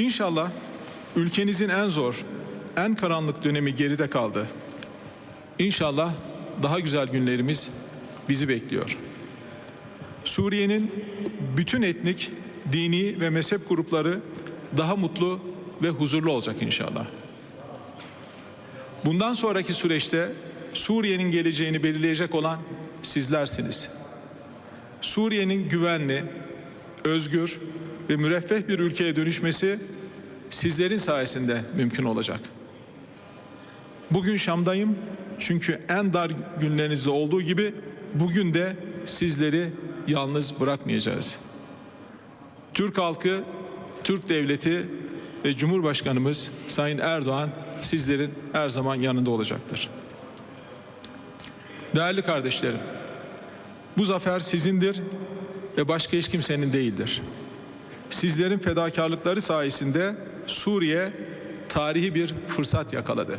İnşallah ülkenizin en zor, en karanlık dönemi geride kaldı. İnşallah daha güzel günlerimiz bizi bekliyor. Suriye'nin bütün etnik, dini ve mezhep grupları daha mutlu ve huzurlu olacak inşallah. Bundan sonraki süreçte Suriye'nin geleceğini belirleyecek olan sizlersiniz. Suriye'nin güvenli, özgür ve müreffeh bir ülkeye dönüşmesi sizlerin sayesinde mümkün olacak. Bugün Şam'dayım çünkü en dar günlerinizde olduğu gibi bugün de sizleri yalnız bırakmayacağız. Türk halkı, Türk devleti ve Cumhurbaşkanımız Sayın Erdoğan sizlerin her zaman yanında olacaktır. Değerli kardeşlerim, bu zafer sizindir ve başka hiç kimsenin değildir. Sizlerin fedakarlıkları sayesinde Suriye tarihi bir fırsat yakaladı.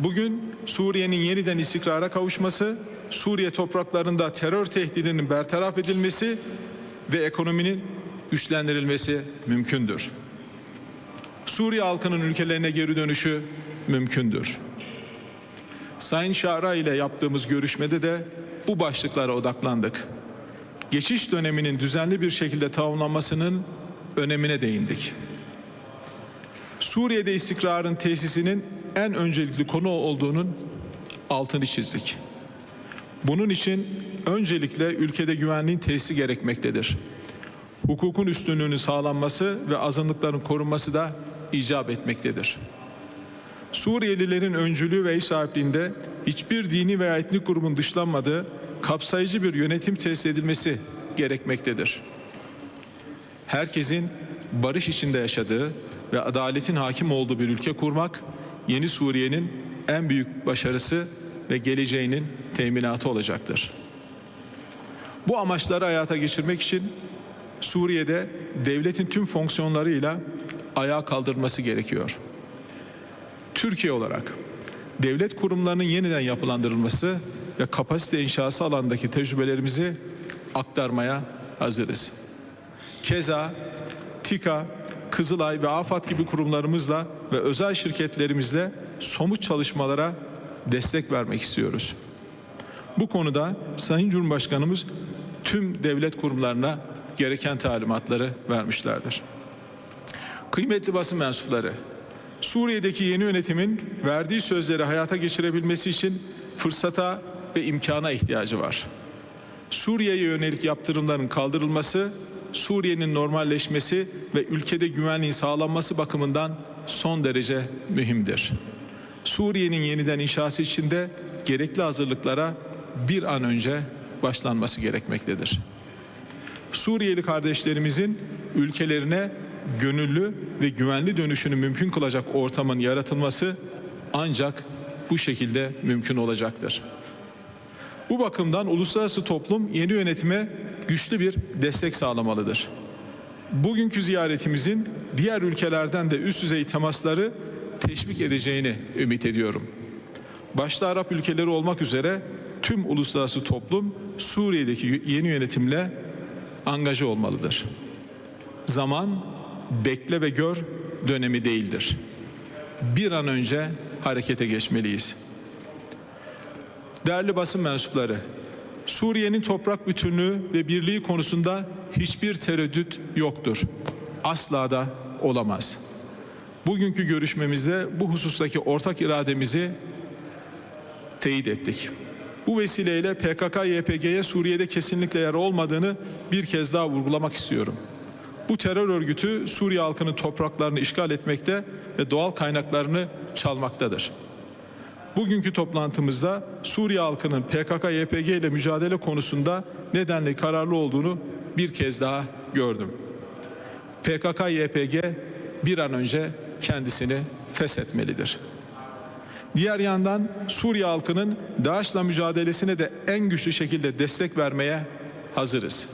Bugün Suriye'nin yeniden istikrara kavuşması, Suriye topraklarında terör tehdidinin bertaraf edilmesi ve ekonominin güçlendirilmesi mümkündür. Suriye halkının ülkelerine geri dönüşü mümkündür. Sayın Şara ile yaptığımız görüşmede de bu başlıklara odaklandık. Geçiş döneminin düzenli bir şekilde tamamlanmasının önemine değindik. Suriye'de istikrarın tesisinin en öncelikli konu olduğunun altını çizdik. Bunun için öncelikle ülkede güvenliğin tesisi gerekmektedir. Hukukun üstünlüğünün sağlanması ve azınlıkların korunması da icap etmektedir. Suriyelilerin öncülüğü ve ev sahipliğinde hiçbir dini veya etnik grubun dışlanmadığı kapsayıcı bir yönetim tesis edilmesi gerekmektedir. Herkesin barış içinde yaşadığı ve adaletin hakim olduğu bir ülke kurmak yeni Suriye'nin en büyük başarısı ve geleceğinin teminatı olacaktır. Bu amaçları hayata geçirmek için Suriye'de devletin tüm fonksiyonlarıyla ayağa kaldırması gerekiyor. Türkiye olarak devlet kurumlarının yeniden yapılandırılması ve kapasite inşası alandaki tecrübelerimizi aktarmaya hazırız. Keza TİKA, Kızılay ve AFAD gibi kurumlarımızla ve özel şirketlerimizle somut çalışmalara destek vermek istiyoruz. Bu konuda Sayın Cumhurbaşkanımız tüm devlet kurumlarına gereken talimatları vermişlerdir. Kıymetli basın mensupları, Suriye'deki yeni yönetimin verdiği sözleri hayata geçirebilmesi için fırsata ve imkana ihtiyacı var. Suriye'ye yönelik yaptırımların kaldırılması, Suriye'nin normalleşmesi ve ülkede güvenliğin sağlanması bakımından son derece mühimdir. Suriye'nin yeniden inşası için de gerekli hazırlıklara bir an önce başlanması gerekmektedir. Suriyeli kardeşlerimizin ülkelerine gönüllü ve güvenli dönüşünü mümkün kılacak ortamın yaratılması ancak bu şekilde mümkün olacaktır. Bu bakımdan uluslararası toplum yeni yönetime güçlü bir destek sağlamalıdır. Bugünkü ziyaretimizin diğer ülkelerden de üst düzey temasları teşvik edeceğini ümit ediyorum. Başta Arap ülkeleri olmak üzere tüm uluslararası toplum Suriye'deki yeni yönetimle angaja olmalıdır. Zaman bekle ve gör dönemi değildir. Bir an önce harekete geçmeliyiz. Değerli basın mensupları, Suriye'nin toprak bütünlüğü ve birliği konusunda hiçbir tereddüt yoktur. Asla da olamaz. Bugünkü görüşmemizde bu husustaki ortak irademizi teyit ettik. Bu vesileyle PKK-YPG'ye Suriye'de kesinlikle yer olmadığını bir kez daha vurgulamak istiyorum. Bu terör örgütü Suriye halkının topraklarını işgal etmekte ve doğal kaynaklarını çalmaktadır. Bugünkü toplantımızda Suriye halkının PKK-YPG ile mücadele konusunda nedenli kararlı olduğunu bir kez daha gördüm. PKK-YPG bir an önce kendisini feshetmelidir. Diğer yandan Suriye halkının DAEŞ'la mücadelesine de en güçlü şekilde destek vermeye hazırız.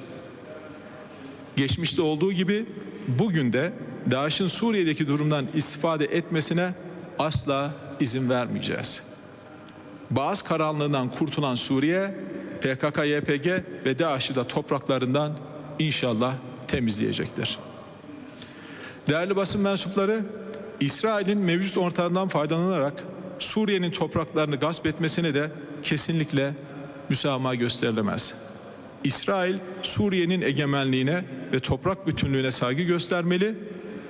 Geçmişte olduğu gibi bugün de DAEŞ'in Suriye'deki durumdan istifade etmesine asla izin vermeyeceğiz. Bağız karanlığından kurtulan Suriye, PKK, YPG ve DAEŞ'i de topraklarından inşallah temizleyecektir. Değerli basın mensupları, İsrail'in mevcut ortamdan faydalanarak Suriye'nin topraklarını gasp etmesine de kesinlikle müsamaha gösterilemez. İsrail, Suriye'nin egemenliğine ve toprak bütünlüğüne saygı göstermeli,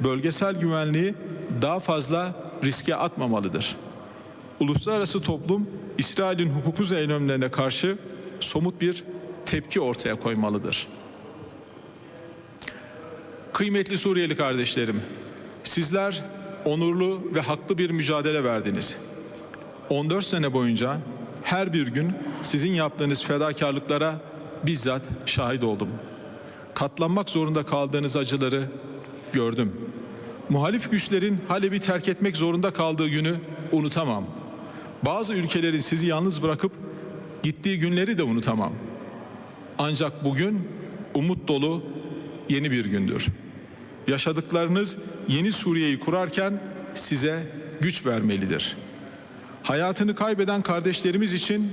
bölgesel güvenliği daha fazla riske atmamalıdır. Uluslararası toplum, İsrail'in hukuksuz eylemlerine karşı somut bir tepki ortaya koymalıdır. Kıymetli Suriyeli kardeşlerim, sizler onurlu ve haklı bir mücadele verdiniz. 14 sene boyunca her bir gün sizin yaptığınız fedakarlıklara bizzat şahit oldum. Katlanmak zorunda kaldığınız acıları gördüm. Muhalif güçlerin Halep'i terk etmek zorunda kaldığı günü unutamam. Bazı ülkelerin sizi yalnız bırakıp gittiği günleri de unutamam. Ancak bugün umut dolu yeni bir gündür. Yaşadıklarınız yeni Suriye'yi kurarken size güç vermelidir. Hayatını kaybeden kardeşlerimiz için,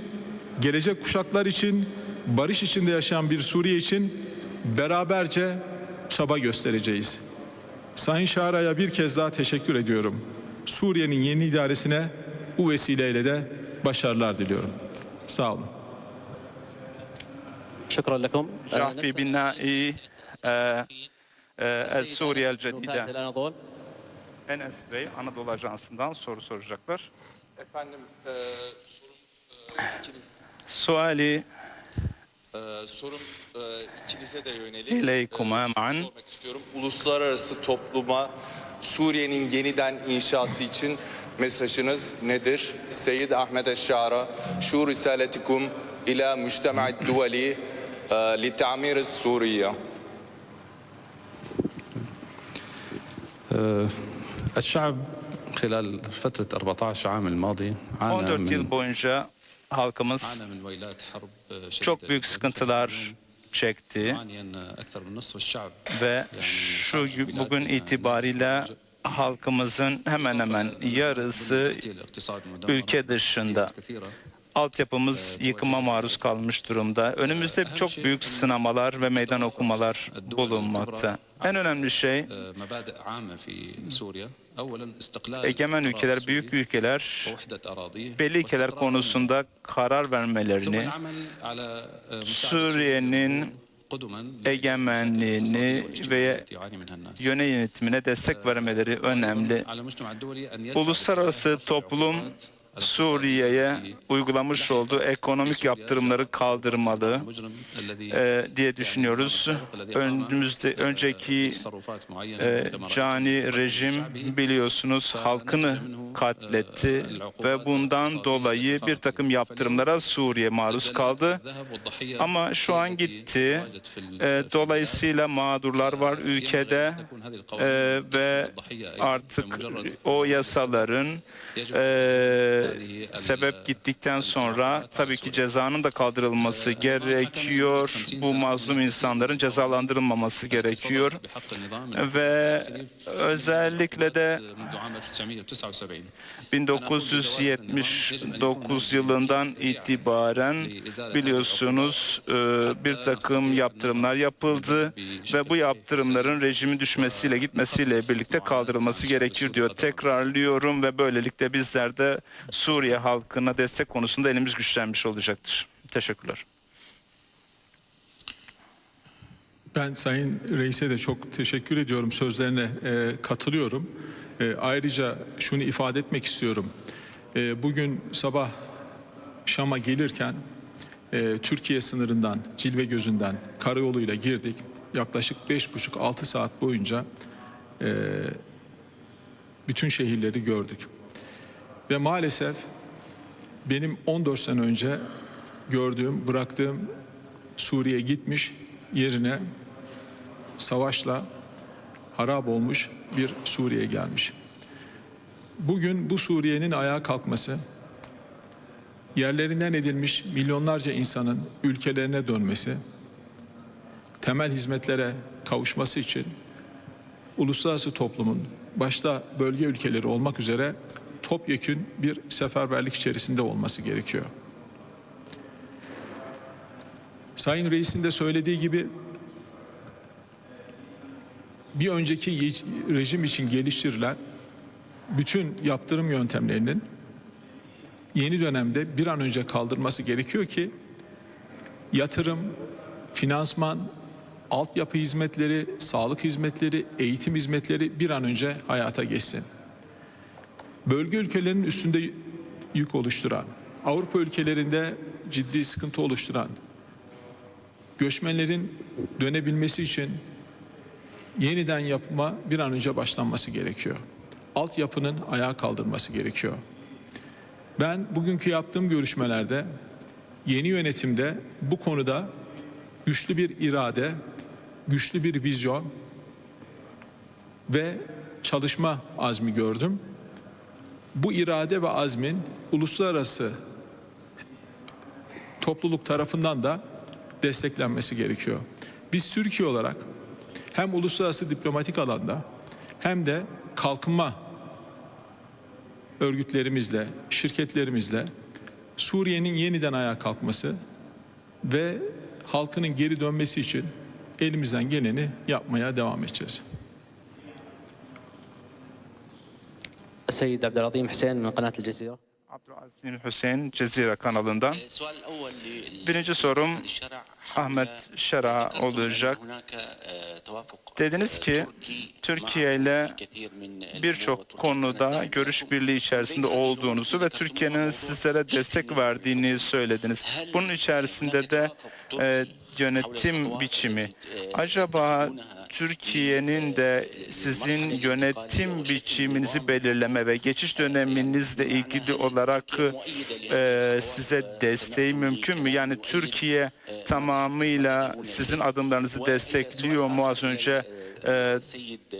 gelecek kuşaklar için, barış içinde yaşayan bir Suriye için beraberce çaba göstereceğiz. Sayın Şara'ya bir kez daha teşekkür ediyorum. Suriye'nin yeni idaresine bu vesileyle de başarılar diliyorum. Sağ olun. شكرا لكم نجاح في بناء آه، آه، سوريا نوفال الجديدة الأناضول Enes Bey Anadolu Ajansı'ndan soru soracaklar. Efendim e, sorum e, ikiniz, Suali e, sorum e, ikinize de yönelik. İleykuma şunu ma'an. sormak istiyorum. Uluslararası topluma Suriye'nin yeniden inşası için mesajınız nedir? Seyyid Ahmet Eşşara, şu risaletikum ila müjtema'id duvali e, li ta'mir Suriye. آه، الشعب خلال فترة 14 عام الماضي عانى 14 yıl من boyunca halkımız عانى من ويلات حرب آه، شديدة çok büyük جداً. sıkıntılar çekti يعاني أن أكثر من نصف الشعب ve şu gü- bugün itibariyle halkımızın hemen hemen yarısı ülke dışında. Altyapımız yıkıma maruz kalmış durumda. Önümüzde çok büyük sınamalar ve meydan okumalar bulunmakta. En önemli şey egemen ülkeler, büyük ülkeler belli ülkeler konusunda karar vermelerini Suriye'nin egemenliğini ve yöne yönetimine destek vermeleri önemli. Uluslararası toplum Suriye'ye uygulamış olduğu ekonomik yaptırımları kaldırmalı e, diye düşünüyoruz. Önümüzde önceki e, cani rejim biliyorsunuz halkını katletti ve bundan dolayı bir takım yaptırımlara Suriye maruz kaldı. Ama şu an gitti. E, dolayısıyla mağdurlar var ülkede e, ve artık o yasaların e, sebep gittikten sonra tabii ki cezanın da kaldırılması gerekiyor. Bu mazlum insanların cezalandırılmaması gerekiyor. Ve özellikle de 1979 yılından itibaren biliyorsunuz e, bir takım yaptırımlar yapıldı ve bu yaptırımların rejimin düşmesiyle gitmesiyle birlikte kaldırılması gerekir diyor. Tekrarlıyorum ve böylelikle bizler de Suriye halkına destek konusunda elimiz güçlenmiş olacaktır. Teşekkürler. Ben Sayın Reis'e de çok teşekkür ediyorum. Sözlerine e, katılıyorum. E, ayrıca şunu ifade etmek istiyorum. E, bugün sabah Şam'a gelirken e, Türkiye sınırından, Cilve gözünden karayoluyla girdik. Yaklaşık 5,5-6 saat boyunca e, bütün şehirleri gördük. Ve maalesef benim 14 sene önce gördüğüm, bıraktığım Suriye gitmiş yerine savaşla harap olmuş bir Suriye gelmiş. Bugün bu Suriye'nin ayağa kalkması, yerlerinden edilmiş milyonlarca insanın ülkelerine dönmesi, temel hizmetlere kavuşması için uluslararası toplumun başta bölge ülkeleri olmak üzere topyekün bir seferberlik içerisinde olması gerekiyor. Sayın Reis'in de söylediği gibi bir önceki rejim için geliştirilen bütün yaptırım yöntemlerinin yeni dönemde bir an önce kaldırması gerekiyor ki yatırım, finansman, altyapı hizmetleri, sağlık hizmetleri, eğitim hizmetleri bir an önce hayata geçsin. Bölge ülkelerinin üstünde yük oluşturan, Avrupa ülkelerinde ciddi sıkıntı oluşturan, göçmenlerin dönebilmesi için yeniden yapıma bir an önce başlanması gerekiyor. Altyapının ayağa kaldırması gerekiyor. Ben bugünkü yaptığım görüşmelerde yeni yönetimde bu konuda güçlü bir irade, güçlü bir vizyon ve çalışma azmi gördüm. Bu irade ve azmin uluslararası topluluk tarafından da desteklenmesi gerekiyor. Biz Türkiye olarak hem uluslararası diplomatik alanda hem de kalkınma örgütlerimizle, şirketlerimizle Suriye'nin yeniden ayağa kalkması ve halkının geri dönmesi için elimizden geleni yapmaya devam edeceğiz. السيد عبد العظيم حسين من قناة الجزيرة Abdülazim Hüseyin Cezire kanalından. السؤال الأول ل- Birinci sorum للشرع Ahmet حول- Şera ذكرتم olacak. أن هناك، آه، توافق، Dediniz آه، ki تركي Türkiye مع ile الكثير من الأمور birçok وتركيا konuda كانت görüş داعمة birliği لكم. içerisinde بين هذه olduğunuzu ve الأمور Türkiye'nin موضوع sizlere شكل destek من verdiğini الحكم. söylediniz. هل Bunun içerisinde de هناك e, توافق yönetim biçimi. Acaba Türkiye'nin de sizin yönetim biçiminizi belirleme ve geçiş döneminizle ilgili olarak e, size desteği mümkün mü? Yani Türkiye tamamıyla sizin adımlarınızı destekliyor mu az önce? E,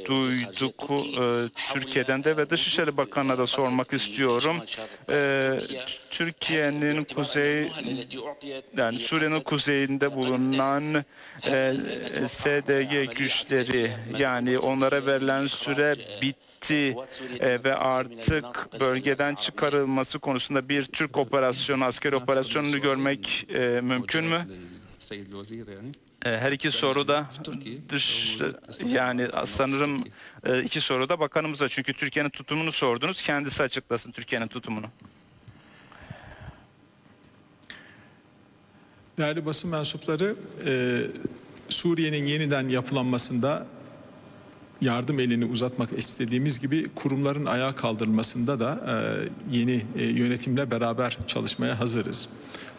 duyduk e, Türkiye'den de ve Dışişleri Bakanı'na da sormak istiyorum. E, Türkiye'nin kuzey yani Suriye'nin kuzeyinde bulunan e, SDG güçleri yani onlara verilen süre bitti e, ve artık bölgeden çıkarılması konusunda bir Türk operasyonu, asker operasyonunu görmek e, mümkün mü? Ee, her iki soruda dış yani sanırım e, iki soruda bakanımıza çünkü Türkiye'nin tutumunu sordunuz. Kendisi açıklasın Türkiye'nin tutumunu. Değerli basın mensupları, e, Suriye'nin yeniden yapılanmasında yardım elini uzatmak istediğimiz gibi kurumların ayağa kaldırılmasında da e, yeni yönetimle beraber çalışmaya hazırız.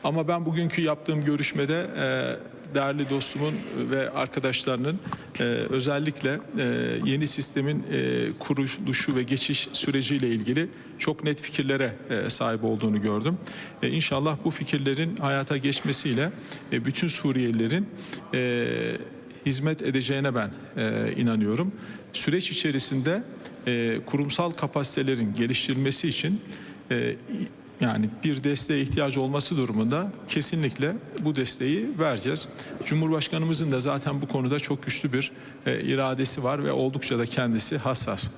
Ama ben bugünkü yaptığım görüşmede e, değerli dostumun ve arkadaşlarının e, özellikle e, yeni sistemin e, kuruluşu ve geçiş süreciyle ilgili çok net fikirlere e, sahip olduğunu gördüm. E, İnşallah bu fikirlerin hayata geçmesiyle e, bütün Suriyelilerin e, hizmet edeceğine ben e, inanıyorum. Süreç içerisinde e, kurumsal kapasitelerin geliştirilmesi için e, yani bir desteğe ihtiyacı olması durumunda kesinlikle bu desteği vereceğiz. Cumhurbaşkanımızın da zaten bu konuda çok güçlü bir e, iradesi var ve oldukça da kendisi hassas.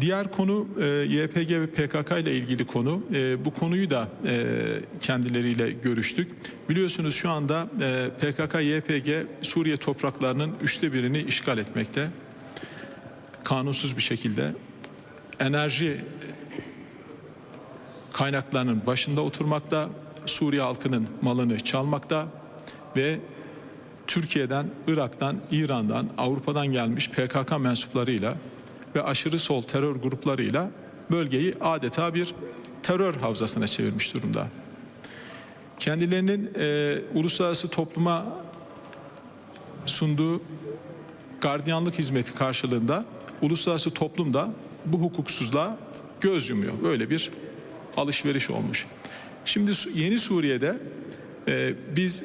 Diğer konu e, YPG ve PKK ile ilgili konu. E, bu konuyu da e, kendileriyle görüştük. Biliyorsunuz şu anda e, PKK, YPG Suriye topraklarının üçte birini işgal etmekte. Kanunsuz bir şekilde. Enerji kaynaklarının başında oturmakta, Suriye halkının malını çalmakta ve Türkiye'den, Irak'tan, İran'dan, Avrupa'dan gelmiş PKK mensuplarıyla ve aşırı sol terör gruplarıyla bölgeyi adeta bir terör havzasına çevirmiş durumda. Kendilerinin e, uluslararası topluma sunduğu gardiyanlık hizmeti karşılığında uluslararası toplum da bu hukuksuzluğa göz yumuyor. Böyle bir alışveriş olmuş. Şimdi yeni Suriye'de e, biz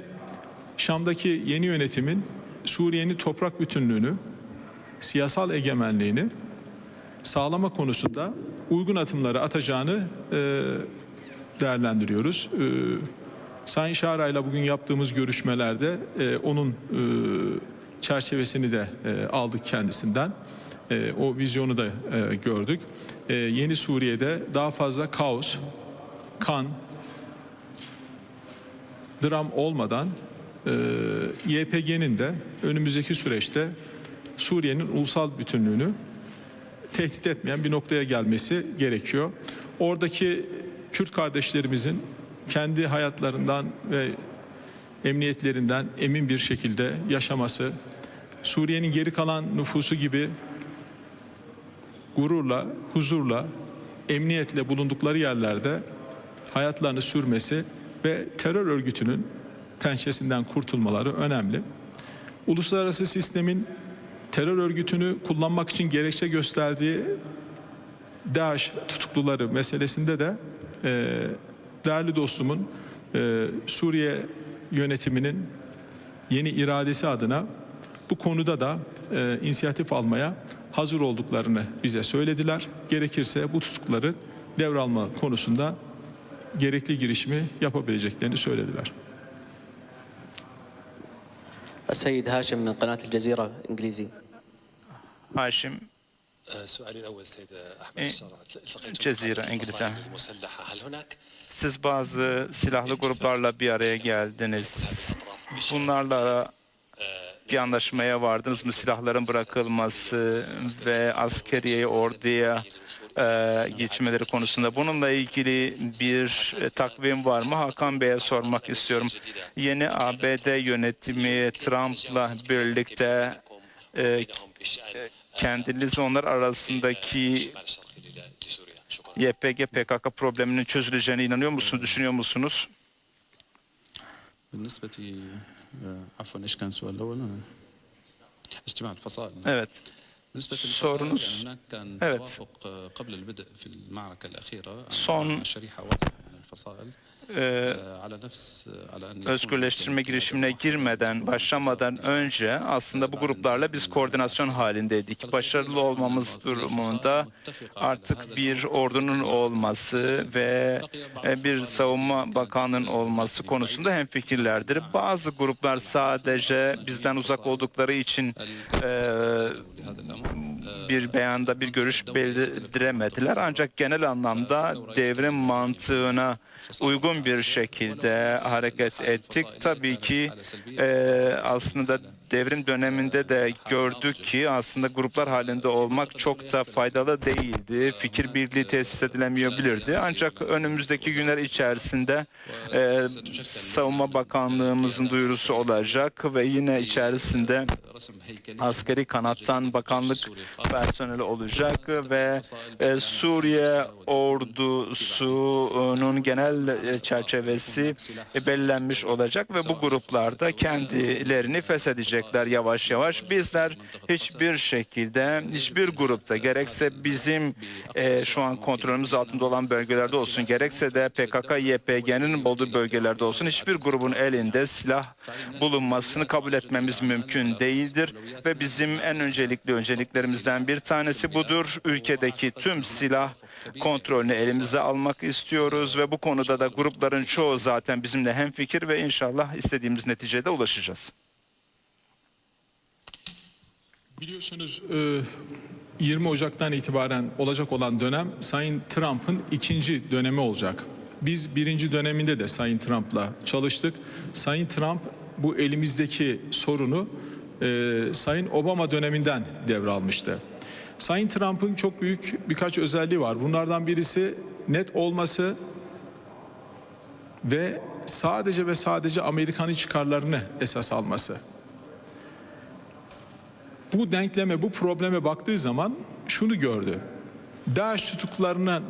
Şam'daki yeni yönetimin Suriye'nin toprak bütünlüğünü, siyasal egemenliğini sağlama konusunda uygun atımları atacağını e, değerlendiriyoruz. E, Sayın Şara ile bugün yaptığımız görüşmelerde e, onun e, çerçevesini de e, aldık kendisinden. E, o vizyonu da e, gördük. E, yeni Suriye'de daha fazla kaos, kan, dram olmadan YPG'nin de önümüzdeki süreçte Suriye'nin ulusal bütünlüğünü tehdit etmeyen bir noktaya gelmesi gerekiyor. Oradaki Kürt kardeşlerimizin kendi hayatlarından ve emniyetlerinden emin bir şekilde yaşaması, Suriye'nin geri kalan nüfusu gibi gururla, huzurla, emniyetle bulundukları yerlerde hayatlarını sürmesi ve terör örgütünün pençesinden kurtulmaları önemli. Uluslararası sistemin terör örgütünü kullanmak için gerekçe gösterdiği DAEŞ tutukluları meselesinde de e, değerli dostumun e, Suriye yönetiminin yeni iradesi adına bu konuda da e, inisiyatif almaya hazır olduklarını bize söylediler. Gerekirse bu tutukları devralma konusunda gerekli girişimi yapabileceklerini söylediler. السيد هاشم من قناة الجزيرة إنجليزي Haşim سؤالي الأول سيد أحمد إيه، الشارع التقيت جزيرة بقادة إنجليزية. الفصائل المسلحة هل هناك siz bazı silahlı gruplarla bir araya geldiniz. Bunlarla bir anlaşmaya vardınız mı? Silahların bırakılması ve askeriye, orduya e, geçmeleri konusunda. Bununla ilgili bir e, takvim var mı? Hakan Bey'e sormak istiyorum. Yeni ABD yönetimi Trump'la birlikte e, kendiniz onlar arasındaki YPG PKK probleminin çözüleceğine inanıyor musunuz, düşünüyor musunuz? آه، عفوا إيش كان السؤال الأول؟ اجتماع الفصائل Evet. بالنسبة sorunuz- للفصائل يعني هناك كان Evet. توافق آه، قبل البدء في المعركة الأخيرة Son- يكون شريحة واسعة من الفصائل e, özgürleştirme girişimine girmeden, başlamadan önce aslında bu gruplarla biz koordinasyon halindeydik. Başarılı olmamız durumunda artık bir ordunun olması ve e, bir savunma bakanının olması konusunda hemfikirlerdir. Bazı gruplar sadece bizden uzak oldukları için e, bir beyanda bir görüş belirtiremediler. Ancak genel anlamda devrim mantığına uygun bir şekilde hareket ettik. Tabii ki e, aslında devrim döneminde de gördük ki aslında gruplar halinde olmak çok da faydalı değildi. Fikir birliği tesis edilemeyebilirdi. Ancak önümüzdeki günler içerisinde e, Savunma Bakanlığımızın duyurusu olacak ve yine içerisinde askeri kanattan bakanlık personeli olacak ve e, Suriye ordusunun genel e, çerçevesi e, belirlenmiş olacak ve bu gruplarda kendilerini feshedecekler. Yavaş yavaş. Bizler hiçbir şekilde hiçbir grupta gerekse bizim e, şu an kontrolümüz altında olan bölgelerde olsun gerekse de PKK YPG'nin olduğu bölgelerde olsun hiçbir grubun elinde silah bulunmasını kabul etmemiz mümkün değildir ve bizim en öncelikli önceliklerimizden bir tanesi budur. Ülkedeki tüm silah kontrolünü elimize almak istiyoruz ve bu konuda da grupların çoğu zaten bizimle hemfikir ve inşallah istediğimiz neticeye de ulaşacağız. Biliyorsunuz e, 20 Ocak'tan itibaren olacak olan dönem Sayın Trump'ın ikinci dönemi olacak. Biz birinci döneminde de Sayın Trump'la çalıştık. Sayın Trump bu elimizdeki sorunu e, Sayın Obama döneminden devralmıştı. Sayın Trump'ın çok büyük birkaç özelliği var. Bunlardan birisi net olması ve sadece ve sadece Amerikan'ın çıkarlarını esas alması bu denkleme, bu probleme baktığı zaman şunu gördü. DAEŞ tutuklarına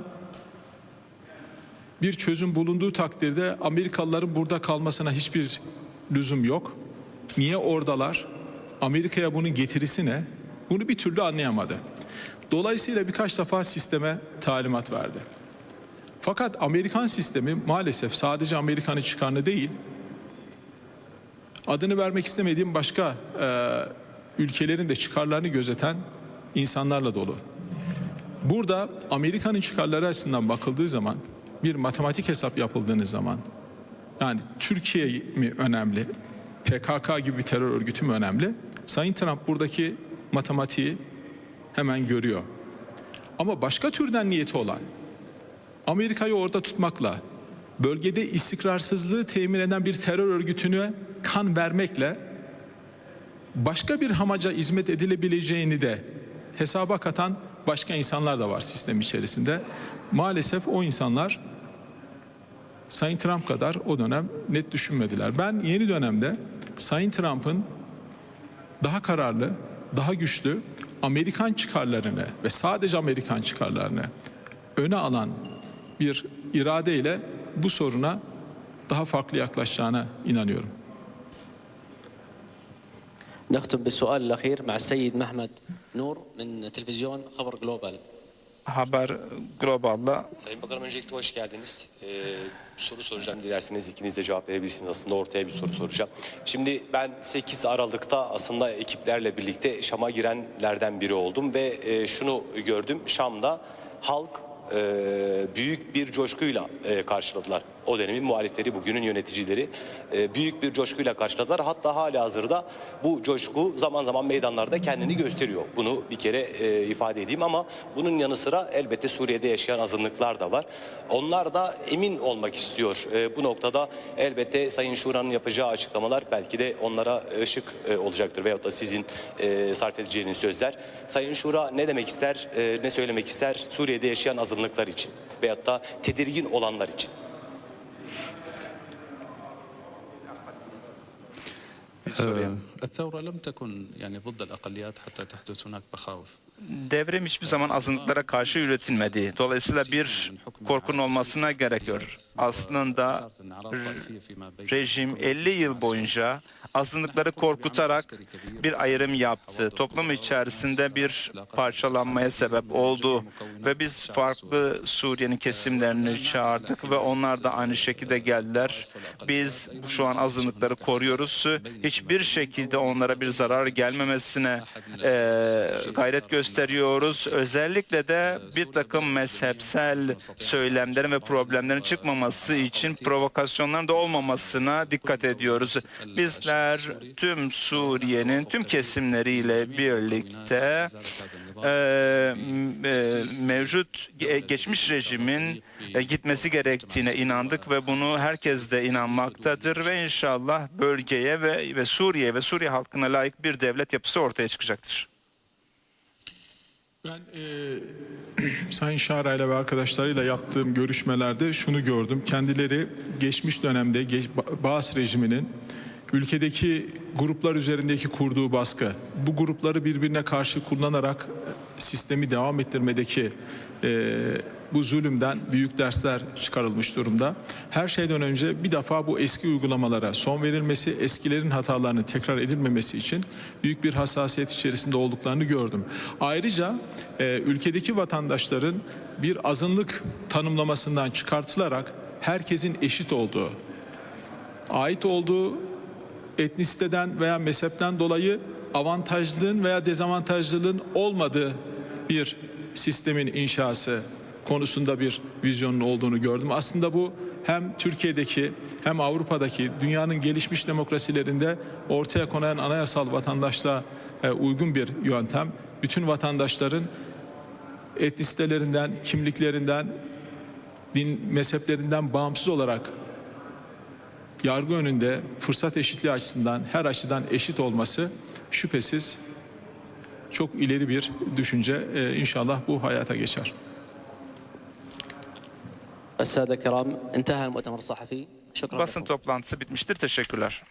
bir çözüm bulunduğu takdirde Amerikalıların burada kalmasına hiçbir lüzum yok. Niye oradalar? Amerika'ya bunun getirisi ne? Bunu bir türlü anlayamadı. Dolayısıyla birkaç defa sisteme talimat verdi. Fakat Amerikan sistemi maalesef sadece Amerika'nın çıkarını değil, adını vermek istemediğim başka e, ülkelerin de çıkarlarını gözeten insanlarla dolu. Burada Amerika'nın çıkarları açısından bakıldığı zaman bir matematik hesap yapıldığınız zaman yani Türkiye mi önemli, PKK gibi bir terör örgütü mü önemli? Sayın Trump buradaki matematiği hemen görüyor. Ama başka türden niyeti olan Amerika'yı orada tutmakla bölgede istikrarsızlığı temin eden bir terör örgütüne kan vermekle başka bir hamaca hizmet edilebileceğini de hesaba katan başka insanlar da var sistem içerisinde. Maalesef o insanlar Sayın Trump kadar o dönem net düşünmediler. Ben yeni dönemde Sayın Trump'ın daha kararlı, daha güçlü Amerikan çıkarlarını ve sadece Amerikan çıkarlarını öne alan bir iradeyle bu soruna daha farklı yaklaşacağına inanıyorum. نختم بالسؤال الأخير مع السيد محمد نور من تلفزيون خبر جلوبال Haber Global'la Sayın Bakanım öncelikle hoş geldiniz. Ee, soru soracağım dilerseniz ikiniz de cevap verebilirsiniz. Aslında ortaya bir soru soracağım. Şimdi ben 8 Aralık'ta aslında ekiplerle birlikte Şam'a girenlerden biri oldum ve e, şunu gördüm. Şam'da halk e, büyük bir coşkuyla e, karşıladılar. O dönemin muhalifleri, bugünün yöneticileri e, büyük bir coşkuyla karşıladılar. Hatta hala hazırda bu coşku zaman zaman meydanlarda kendini gösteriyor. Bunu bir kere e, ifade edeyim ama bunun yanı sıra elbette Suriye'de yaşayan azınlıklar da var. Onlar da emin olmak istiyor. E, bu noktada elbette Sayın Şura'nın yapacağı açıklamalar belki de onlara ışık olacaktır veyahut da sizin sarf edeceğiniz sözler. Sayın Şura ne demek ister, ne söylemek ister Suriye'de yaşayan azınlıklar için veyahut da tedirgin olanlar için? آه، الثورة لم تكن يعني ضد الأقليات حتى تحدث هناك مخاوف devrim hiçbir zaman azınlıklara karşı üretilmedi. Dolayısıyla bir korkunun olmasına gerek yok. Aslında rejim 50 yıl boyunca azınlıkları korkutarak bir ayrım yaptı. Toplum içerisinde bir parçalanmaya sebep oldu ve biz farklı Suriye'nin kesimlerini çağırdık ve onlar da aynı şekilde geldiler. Biz şu an azınlıkları koruyoruz. Hiçbir şekilde onlara bir zarar gelmemesine eee, gayret gösteriyoruz. Özellikle de bir takım mezhepsel söylemlerin ve problemlerin çıkmaması için provokasyonların da olmamasına dikkat ediyoruz. Bizler tüm Suriye'nin tüm kesimleriyle birlikte e, e, mevcut ge- geçmiş rejimin e, gitmesi gerektiğine inandık ve bunu herkes de inanmaktadır ve inşallah bölgeye ve, ve Suriye ve Suriye halkına layık bir devlet yapısı ortaya çıkacaktır. Ben e, Sayın Şara ile ve arkadaşlarıyla yaptığım görüşmelerde şunu gördüm. Kendileri geçmiş dönemde geç, Ba- Baas rejiminin ülkedeki gruplar üzerindeki kurduğu baskı, bu grupları birbirine karşı kullanarak sistemi devam ettirmedeki e, bu zulümden büyük dersler çıkarılmış durumda. Her şeyden önce bir defa bu eski uygulamalara son verilmesi, eskilerin hatalarının tekrar edilmemesi için büyük bir hassasiyet içerisinde olduklarını gördüm. Ayrıca e, ülkedeki vatandaşların bir azınlık tanımlamasından çıkartılarak herkesin eşit olduğu, ait olduğu etnisiteden veya mezhepten dolayı avantajlılığın veya dezavantajlılığın olmadığı bir sistemin inşası konusunda bir vizyonun olduğunu gördüm. Aslında bu hem Türkiye'deki hem Avrupa'daki dünyanın gelişmiş demokrasilerinde ortaya konan anayasal vatandaşlığa e, uygun bir yöntem. Bütün vatandaşların etnisitelerinden, kimliklerinden, din mezheplerinden bağımsız olarak yargı önünde fırsat eşitliği açısından her açıdan eşit olması şüphesiz çok ileri bir düşünce. Ee, inşallah bu hayata geçer. Basın toplantısı bitmiştir. Teşekkürler.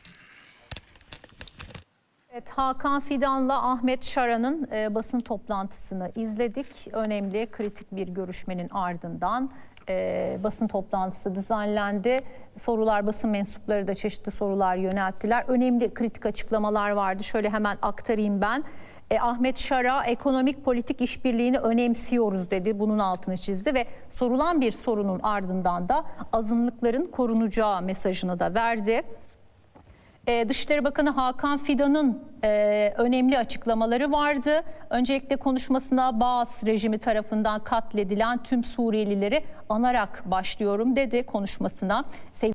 Evet, Hakan Fidan'la Ahmet Şara'nın e, basın toplantısını izledik. Önemli, kritik bir görüşmenin ardından e, basın toplantısı düzenlendi. Sorular, basın mensupları da çeşitli sorular yönelttiler. Önemli kritik açıklamalar vardı. Şöyle hemen aktarayım ben. E, Ahmet Şara ekonomik politik işbirliğini önemsiyoruz dedi. Bunun altını çizdi ve sorulan bir sorunun ardından da azınlıkların korunacağı mesajını da verdi. Ee, Dışişleri Bakanı Hakan Fidan'ın e, önemli açıklamaları vardı. Öncelikle konuşmasına Baas rejimi tarafından katledilen tüm Suriyelileri anarak başlıyorum dedi konuşmasına. Sevgili